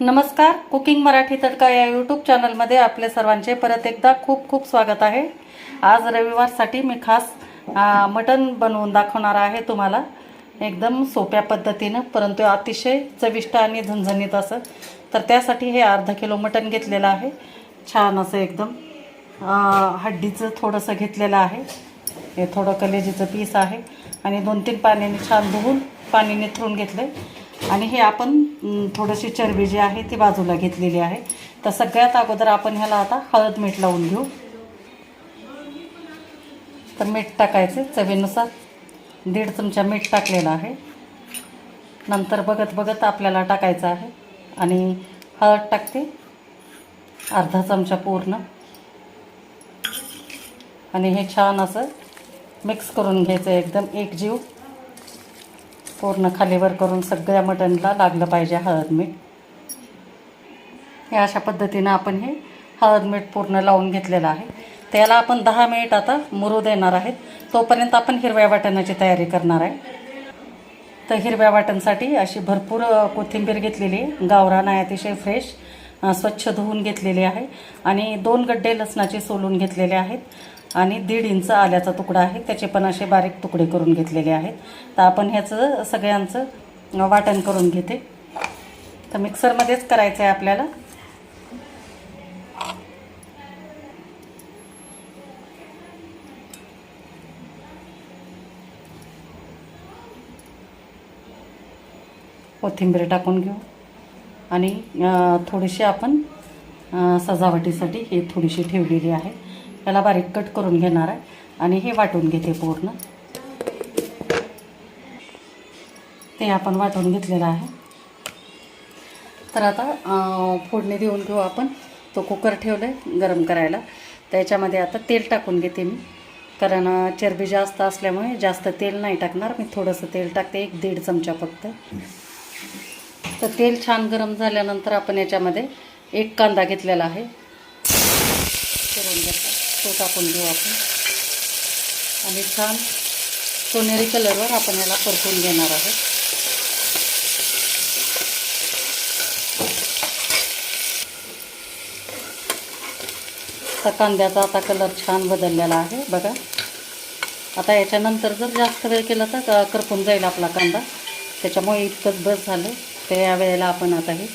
नमस्कार कुकिंग मराठी तडका या यूट्यूब चॅनलमध्ये आपले सर्वांचे परत एकदा खूप खूप स्वागत आहे. आज रविवारसाठी मी खास मटन मटण बनवून दाखवणार आहे तुम्हाला. एकदम सोप्या पद्धतीनं परंतु अतिशय चविष्ट आणि झणझणीत असं. तर त्यासाठी हे अर्धा किलो मटण घेतलेलं आहे. छान असं एकदम हड्डीचं थोडंसं घेतलेलं आहे. हे थोडं कलेजीचं पीस आहे. आणि दोन तीन पाण्याने छान धुवून पाणी निथरून घेतलं आणि हे आपण थोडीशी चरबी जी आहे ती बाजूला घेतलेली आहे. तर सगळ्यात अगोदर आपण ह्याला आता हळद मीठ लावून घेऊ. तर मीठ टाकायचं. चवीनुसार दीड चमचा मीठ टाकलेलं आहे. नंतर बघत बघत आपल्याला टाकायचं आहे. आणि हळद टाकते. अर्धा चमचा पूर्ण. आणि हे छान असं मिक्स करून घ्यायचं एकदम एकजीव. पूर्ण खालीवर करून सगळ्या मटणला लागलं पाहिजे हळद मीठ. हे अशा पद्धतीनं आपण हे हळद मीठ पूर्ण लावून घेतलेलं आहे. त्याला आपण दहा मिनिट आता मुरू देणार आहेत. तोपर्यंत आपण हिरव्या वाटणाची तयारी करणार आहे. तर हिरव्या वाटणसाठी अशी भरपूर कोथिंबीर घेतलेली आहे. गावरान आहे अतिशय फ्रेश स्वच्छ धुवून घेतलेली आहे. आणि दोन गड्डे लसणाचे सोलून घेतलेले आहेत. आणि दीड इंच आल्याचा तुकडा आहे. त्याचे पण असे बारीक तुकडे करून घेतलेले आहेत. तर आपण ह्याचं सगळ्यांचं वाटण करून घेते. तर मिक्सरमध्येच करायचं आहे आपल्याला. कोथिंबीर टाकून घेऊ. आणि थोडीशी आपण सजावटीसाठी ही थोडीशी ठेवलेली आहे. याला बारीक कट करून घेणार आहे. आणि हे वाटून घेते पूर्ण. ते आपण वाटून घेतलेलं आहे. तर आता फोडणी देऊन घेऊ आपण. तो कुकर ठेवलं आहे गरम करायला. त्याच्यामध्ये आता तेल टाकून घेते मी. कारण चरबी जास्त असल्यामुळे जास्त तेल नाही टाकणार. मी थोडंसं तेल टाकते एक दीड चमचा फक्त. तर तेल छान गरम झाल्यानंतर आपण याच्यामध्ये एक कांदा घेतलेला आहे. करून घेतला. तो टाकून घेऊ आपण. आणि छान सोनेरी कलरवर आपण याला परतून घेणार आहोत. आता कांद्याचा आता कलर छान बदललेला आहे बघा. आता याच्यानंतर जर जास्त वेळ केला तर करपून जाईल आपला कांदा. त्याच्यामुळे इतकंच बस झालं. तर या वेळेला आपण आता हे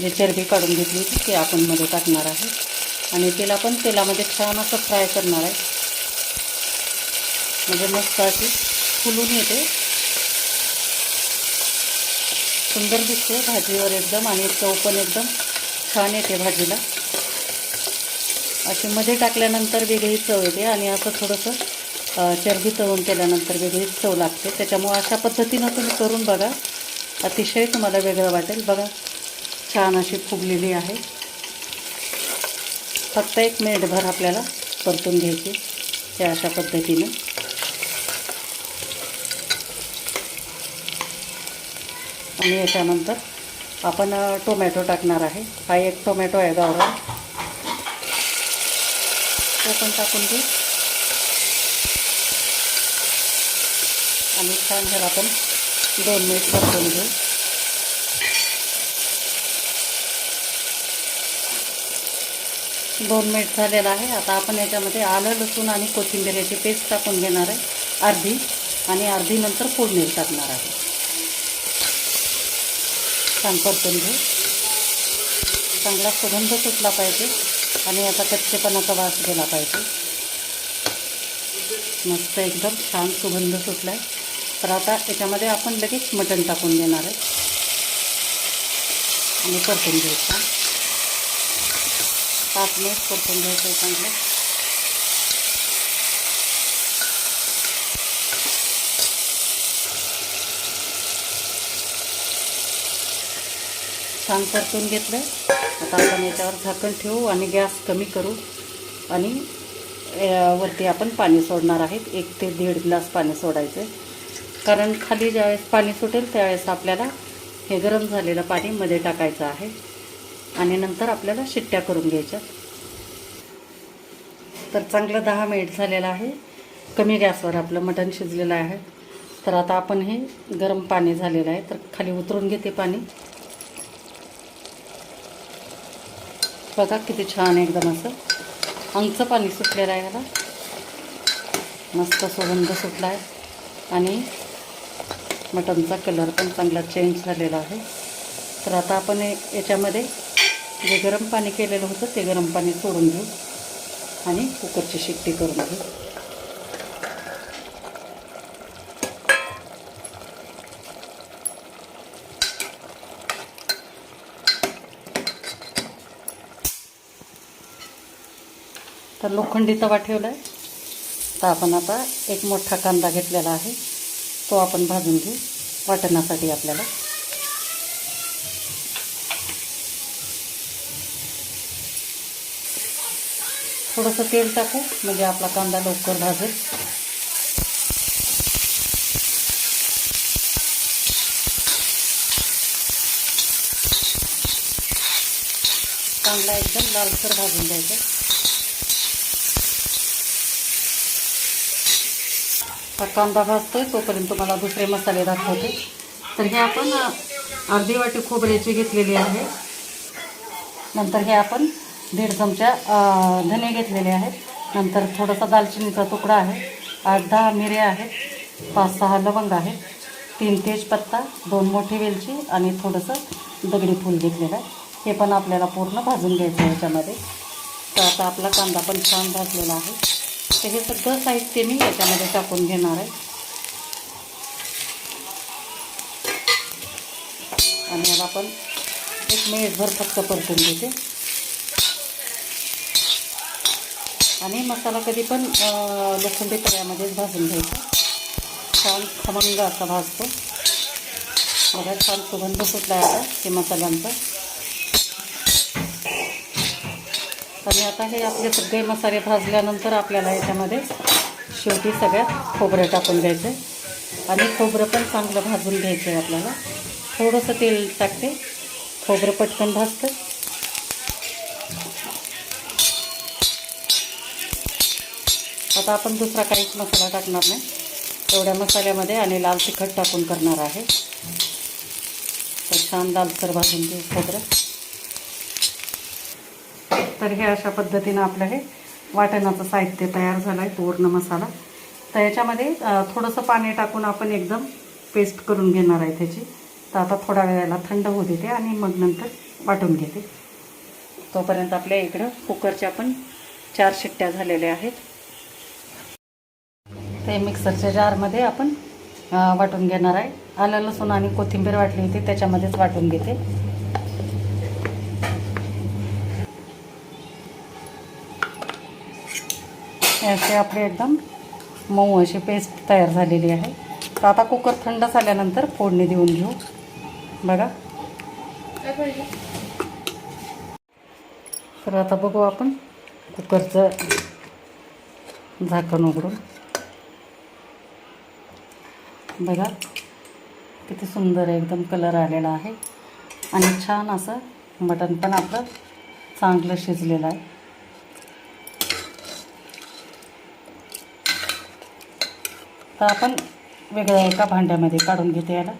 जे चरबी काढून घेतली होती ती आपण मध्ये टाकणार आहे. आणि तिला पण तेलामध्ये छान असं फ्राय करणार आहे. म्हणजे मस्त अशी फुलून येते. सुंदर दिसते भाजीवर एकदम आणि चव पण एकदम छान येते भाजीला. अशी मध्ये टाकल्यानंतर वेगळी चव येते आणि असं थोडंसं चरबी तळून केल्यानंतर वेगळी चव लागते. त्याच्यामुळे अशा पद्धतीनं तुम्ही करून बघा. अतिशय तुम्हाला वेगळं वाटेल. बघा छान अशी फुगलेली आहे. फक्त एक मिनिटभर आपल्याला परतून घ्यायची ते अशा पद्धतीने. आणि याच्यानंतर आपण टोमॅटो टाकणार आहे. हा एक टोमॅटो आहे गावरा तो पण टाकून घेऊ. आणि छान जर आपण दोन मिनिट परतून घेऊ. दोन मिनिट झालेलं आहे. आता आपण याच्यामध्ये आलं लसूण आणि कोथिंबीर याची पेस्ट टाकून घेणार आहे. अर्धी आणि अर्धी नंतर फोडणी टाकणार आहे. छान परतून घेऊ. चांगला सुगंध सुटला पाहिजे आणि आता कच्चेपणाचा वास गेला पाहिजे. मस्त एकदम छान सुगंध सुटला आहे तर आता याच्यामध्ये आपण लगेच मटण टाकून देणार आहे. आणि परतून घ्यायचं पाच मिनिट परतून घ्यायचं आहे चांगलं. छान परतून घेतलं आता आपण याच्यावर झाकण ठेवू आणि गॅस कमी करू. आणि वरती आपण पाणी सोडणार आहेत. एक ते दीड ग्लास पाणी सोडायचं कारण खाली ज्यावेळेस पाणी सुटेल त्यावेळेस आपल्याला हे गरम झालेलं पाणी मध्ये टाकायचं आहे. आणि नंतर आपल्याला शिट्ट्या करून घ्यायच्या तर चांगलं दहा मिनिट झालेलं आहे. कमी गॅसवर आपलं मटण शिजलेलं आहे. तर आता आपण हे गरम पाणी झालेलं आहे. तर खाली उतरून घेते पाणी. बघा किती छान आहे एकदम असं अंगचं पाणी सुटलेलं आहे याला मस्त सुगंध सुटला आहे आणि मटनचा कलर पण चांगला चेंज झालेला आहे. तर आता आपण याच्यामध्ये जे गरम पाणी केलेलं होतं ते गरम पाणी सोडून घेऊ आणि कुकरची शिट्टी करून घेऊ तर लोखंडी तवा ठेवला आहे तर आपण आता एक मोठा कांदा घेतलेला आहे. तो आपण भाजून घेऊ. वाटणासाठी आपल्याला. थोडंसं तेल टाकू म्हणजे आपला कांदा लवकर भाजेल. कांदा एकदम लालसर भाजून द्यायचा आता कांदा भाजतोय तोपर्यंत तुम्हाला दुसरे मसाले दाखवते. तर हे आपण अर्धी वाटी खोबऱ्याची घेतलेली आहे. नंतर हे आपण दीड चमचा धने घेतलेले आहेत. नंतर थोडासा दालचिनीचा तुकडा आहे. आठ दहा मिऱ्या आहेत. पाच सहा लवंग आहेत. तीन तेजपत्ता दोन मोठी वेलची आणि थोडंसं दगडी फूल घेतलेलं आहे. हे पण आपल्याला पूर्ण भाजून घ्यायचं आहे याच्यामध्ये. तर आता आपला कांदा पण छान भाजलेला आहे. तर हे सगळं साहित्य मी याच्यामध्ये टाकून घेणार आहे. आणि याला आपण एक मिनिटभर फक्त परतून घेते. आणि मसाला कधी पण लसुंडी लोखंडी तव्यामध्येच भाजून घ्यायचा. छान खमंग असा भाजतो. बघा छान सुगंध सुटला आहे आता ते मसाल्यांचा. आणि आता हे आपले सगळे मसाले भाजल्यानंतर आपल्याला याच्यामध्ये शेवटी सगळ्यात खोबरं टाकून द्यायचं आहे आणि खोबरं पण चांगलं भाजून घ्यायचं आहे आपल्याला. थोडंसं तेल टाकते. खोबरं पटकन भाजतं. आता आपण दुसरा काहीच मसाला टाकणार नाही. एवढ्या मसाल्यामध्ये आणि लाल तिखट टाकून करणार आहे. तर छान लालसर भाजून घेऊ खोबरं. तर हे अशा पद्धतीनं आपलं हे वाटणाचं साहित्य तयार झालं आहे पूर्ण मसाला. तर याच्यामध्ये थोडंसं पाणी टाकून आपण एकदम पेस्ट करून घेणार आहे त्याची. तर आता थोड्या वेळाला थंड होऊ देते आणि मग नंतर वाटून घेते. तोपर्यंत आपल्या इकडं कुकरच्या पण चार शिट्ट्या झालेल्या आहेत. ते मिक्सरच्या जारमध्ये आपण वाटून घेणार आहे. आलं लसूण आणि कोथिंबीर वाटली होती त्याच्यामध्येच वाटून घेते. याची आपली एकदम मऊ अशी पेस्ट तयार झालेली आहे. तर आता कुकर थंड झाल्यानंतर फोडणी देऊन घेऊ. बघा. तर आता बघू आपण कुकरचं झाकण उघडून. बघा किती सुंदर एकदम कलर आलेला आहे. आणि छान असं मटण पण आपलं चांगलं शिजलेलं आहे. तर आपण वेगळ्या एका भांड्यामध्ये काढून घेते याला.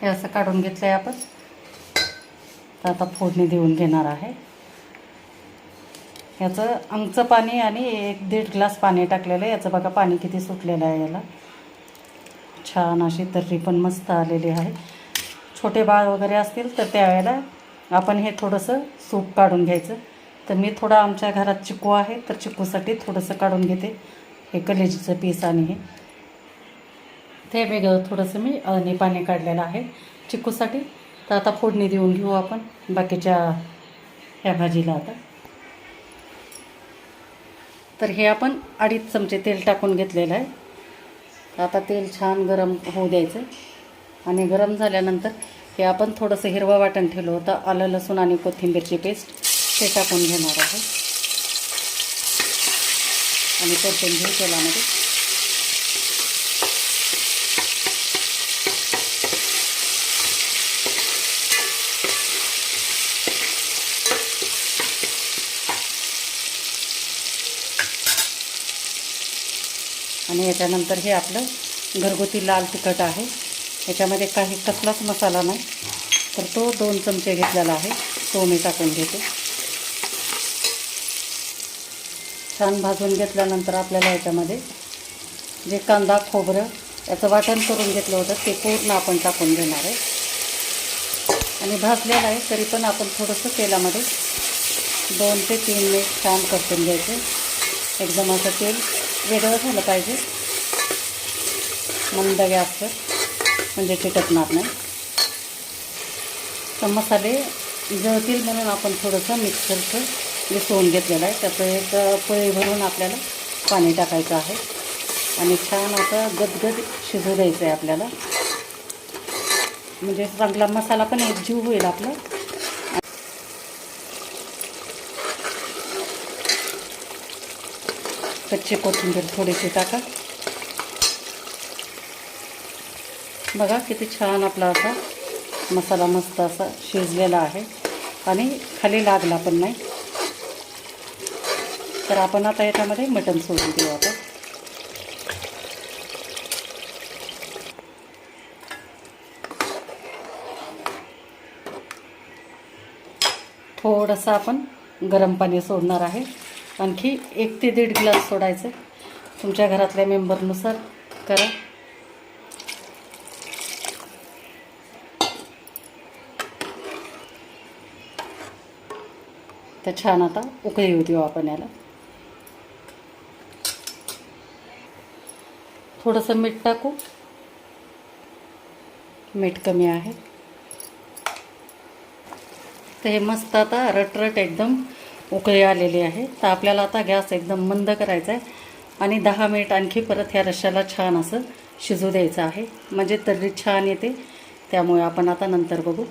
हे असं काढून घेतलं आहे आपण. तर आता फोडणी देऊन घेणार आहे. याचं आमचं पाणी आणि एक दीड ग्लास पाणी टाकलेलं आहे. याचं बघा पाणी किती सुटलेलं आहे याला. छान अशी तर्री पण मस्त आलेली आहे. छोटे बाळ वगैरे असतील तर त्यावेळेला आपण हे थोडंसं सूप काढून घ्यायचं. तर मी थोडं आमच्या घरात चिकू आहे तर चिकूसाठी थोडंसं काढून घेते. हे कलेजीचं पीस आणि हे. ते वेगळं थोडंसं मी अळणी पाणी काढलेलं आहे चिकूसाठी. तर आता फोडणी देऊन घेऊ आपण बाकीच्या ह्या भाजीला आता. तर हे आपण अडीच चमचे तेल टाकून घेतलेलं आहे. तर आता तेल छान गरम होऊ द्यायचं. आणि गरम झाल्यानंतर हे आपण थोडंसं हिरवं वाटण ठेवलं होतं. आलं लसूण आणि कोथिंबीरची पेस्ट ते टाकून घेणार आहे आणि कोथिंबीर तेलामध्ये आणि याच्यानंतर हे आपलं घरगुती लाल तिखट आहे. याच्यामध्ये काही कसलाच मसाला नाही. तर तो दोन चमचे घेतलेला आहे. तो मी टाकून घेते. छान भाजून घेतल्यानंतर आपल्याला याच्यामध्ये जे कांदा खोबरं याचं वाटण करून घेतलं होतं ते पूर्ण आपण टाकून घेणार आहे. आणि भाजलेलं आहे तरी पण आपण थोडंसं तेलामध्ये दोन ते तीन मिनिट छान परतून घ्यायचं. एकदम असं तेल वेगळं झालं पाहिजे. मंद गॅसवर म्हणजे चिटकणार नाही. तर मसाले जळतील म्हणून आपण थोडंसं मिक्सरचं मिसळून घेतलेलं आहे त्याचं एक पळी भरून आपल्याला पाणी टाकायचं आहे. आणि छान असं गदगद शिजू द्यायचं आहे आपल्याला. म्हणजे चांगला मसाला पण एकजीव होईल आपला. कच्ची कोथिंबीर थोडीशी टाका. बघा किती छान आपला असा मसाला मस्त असा शिजलेला आहे. आणि खाली लागला पण नाही. तर आपण आता याच्यामध्ये मटण सोडून देऊ आता थोडंसं आपण गरम पाणी सोडणार आहे. आणखी एक ते दीड ग्लास सोडायचं. तुमच्या घरातल्या मेंबरनुसार करा. तर छान आता उकळी येऊ देऊ आपण याला. थोडंसं मीठ टाकू. मीठ कमी आहे. तर हे मस्त आता रटरट एकदम उकळी आलेली आहे. तर आपल्याला आता गॅस एकदम मंद करायचा आहे. आणि दहा मिनिट आणखी परत ह्या रश्श्याला छान असं शिजू द्यायचं आहे. म्हणजे तर्री छान येते. त्यामुळे आपण आता नंतर बघू.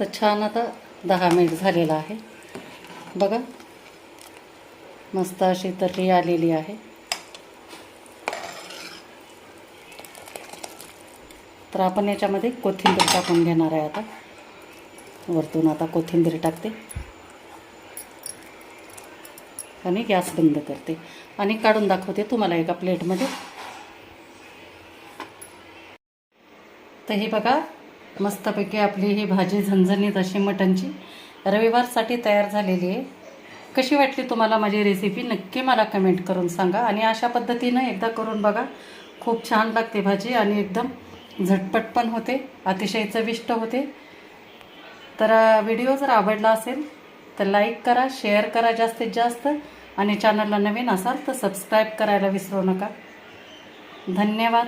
तर छान आता दहा मिनिट झालेलं आहे. बघा. मस्त अशी तर्री आलेली आहे. तर आपण याच्यामध्ये कोथिंबीर टाकून घेणार आहे आता. वरतून आता कोथिंबीर टाकते. आणि गॅस बंद करते. आणि काढून दाखवते तुम्हाला एका प्लेटमध्ये. तर हे बघा मस्तपैकी आपली ही भाजी झणझणीत अशी मटणची रविवारसाठी तयार झालेली आहे. कशी वाटली तुम्हाला माझी रेसिपी नक्की मला कमेंट करून सांगा. आणि अशा पद्धतीनं एकदा करून बघा. खूप छान लागते भाजी आणि एकदम झटपट पण होते. अतिशय चविष्ट होते. तर व्हिडिओ जर आवडला असेल तर लाईक करा शेअर करा जास्तीत जास्त आणि चॅनलला नवीन असाल तर सबस्क्राईब करायला विसरू नका. धन्यवाद.